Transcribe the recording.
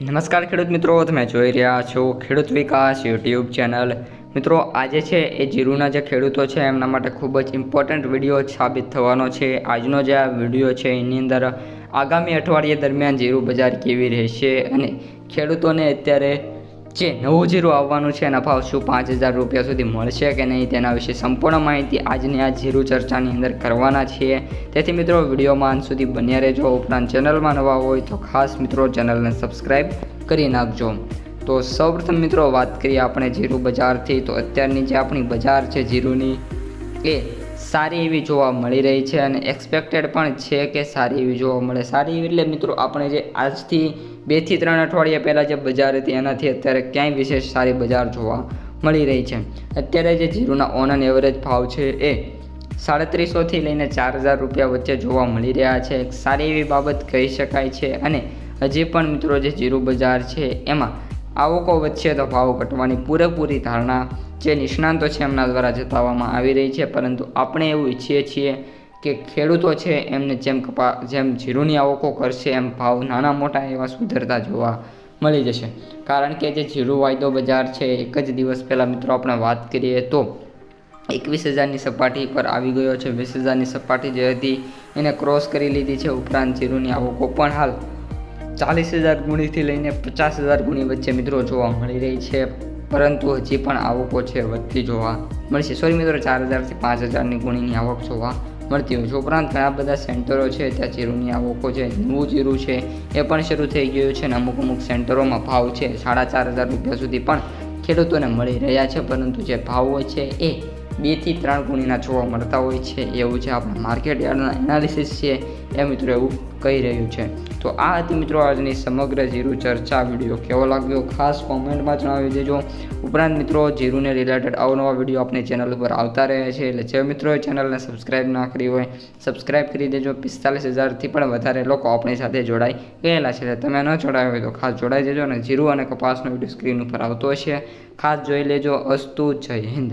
નમસ્કાર ખેડૂત મિત્રો, તમે જોઈ રહ્યા છો ખેડૂત વિકાસ યુટ્યુબ ચેનલ. મિત્રો, આજે છે એ જીરુના જે ખેડૂતો છે, એમના માટે ખૂબ જ ઇમ્પોર્ટન્ટ વીડિયો સાબિત થવાનો છે. આજનો જે આ વીડિયો છે, એની અંદર આગામી અઠવાડિયે દરમિયાન જીરું બજાર કેવી રહેશે અને ખેડૂતોને અત્યારે જે નવું જીરું આવવાનું છે, એના ભાવ શું પાંચ હજાર રૂપિયા સુધી મળશે કે નહીં, તેના વિશે સંપૂર્ણ માહિતી આજની આ જીરું ચર્ચાની અંદર કરવાના છીએ. તેથી મિત્રો, વિડીયોમાં અંત સુધી બન્યા રહેજો. ઉપરાંત ચેનલમાં નવા હોય તો ખાસ મિત્રો ચેનલને સબસ્ક્રાઈબ કરી નાખજો. તો સૌપ્રથમ મિત્રો, વાત કરીએ આપણે જીરું બજારથી. તો અત્યારની જે આપણી બજાર છે જીરુની, એ સારી એવી જોવા મળી રહી છે અને એક્સપેક્ટેડ પણ છે કે સારી એવી જોવા મળે. સારી એવી એટલે મિત્રો આપણે જે આજથી બેથી ત્રણ અઠવાડિયા પહેલાં જે બજાર હતી એનાથી અત્યારે ક્યાંય વિશેષ સારી બજાર જોવા મળી રહી છે. અત્યારે જે જીરુના ઓન એન એવરેજ ભાવ છે એ સાડત્રીસોથી લઈને ચાર હજાર રૂપિયા વચ્ચે જોવા મળી રહ્યા છે. એક સારી એવી બાબત કહી શકાય છે અને હજી પણ મિત્રો જે જીરું બજાર છે એમાં આવકો વચ્ચે તો ભાવ ઘટવાની પૂરેપૂરી ધારણા જે નિષ્ણાંતો છે એમના દ્વારા જતાવવામાં આવી રહી છે. પરંતુ આપણે એવું ઈચ્છીએ છીએ કે ખેડૂતો છે એમને જેમ કપા, જેમ જીરુની આવકો કરશે એમ ભાવ નાના મોટા એવા સુધરતા જોવા મળી જશે. કારણ કે જે જીરુ વાયદો બજાર છે, એક જ દિવસ પહેલાં મિત્રો આપણે વાત કરીએ તો એકવીસ હજારની સપાટી પર આવી ગયો છે. વીસ હજારની સપાટી જે હતી એને ક્રોસ કરી લીધી છે. ઉપરાંત જીરુની આવકો પણ હાલ ચાલીસ હજાર ગુણીથી લઈને પચાસ હજાર ગુણી વચ્ચે મિત્રો જોવા મળી રહી છે. પરંતુ હજી પણ આવકો છે વધતી જોવા મળશે. સોરી મિત્રો, ચાર હજારથી પાંચ હજારની ગુણીની આવક જોવા મળતી હોય છે. ઉપરાંત ઘણા બધા સેન્ટરો છે, ત્યાં જીરુની આવકો છે, નવું જીરું છે, એ પણ શરૂ થઈ ગયું છે અને અમુક અમુક સેન્ટરોમાં ભાવ છે. સાડા ચાર હજાર રૂપિયા સુધી પણ ખેડૂતોને મળી રહ્યા છે. પરંતુ જે ભાવ હોય છે એ બેથી ત્રણ ગુણીના જોવા મળતા હોય છે. એવું છે. આપણા માર્કેટ યાર્ડના એનાલિસિસ છે. એ મિત્રો એવું કહી રહ્યું છે. તો આ હતી મિત્રો આજની સમગ્ર જીરું ચર્ચા વીડિયો. કેવો લાગ્યો? ખાસ કોમેન્ટમાં જણાવી દેજો. ઉપરાંત મિત્રો જીરુને રિલેટેડ અવનવા વીડિયો આપણી ચેનલ ઉપર આવતા રહે છે. એટલે જે મિત્રોએ ચેનલને સબસ્ક્રાઈબ ના કરી હોય સબસ્ક્રાઈબ કરી દેજો. પિસ્તાલીસ હજારથી પણ વધારે લોકો આપણી સાથે જોડાઈ ગયેલા છે. એટલે તમે ન જોડાયા હોય તો ખાસ જોડાઈ જજો અને જીરું અને કપાસનો વીડિયો સ્ક્રીન ઉપર આવતો છે ખાસ જોઈ લેજો. અસ્તુ, જય હિન્દ.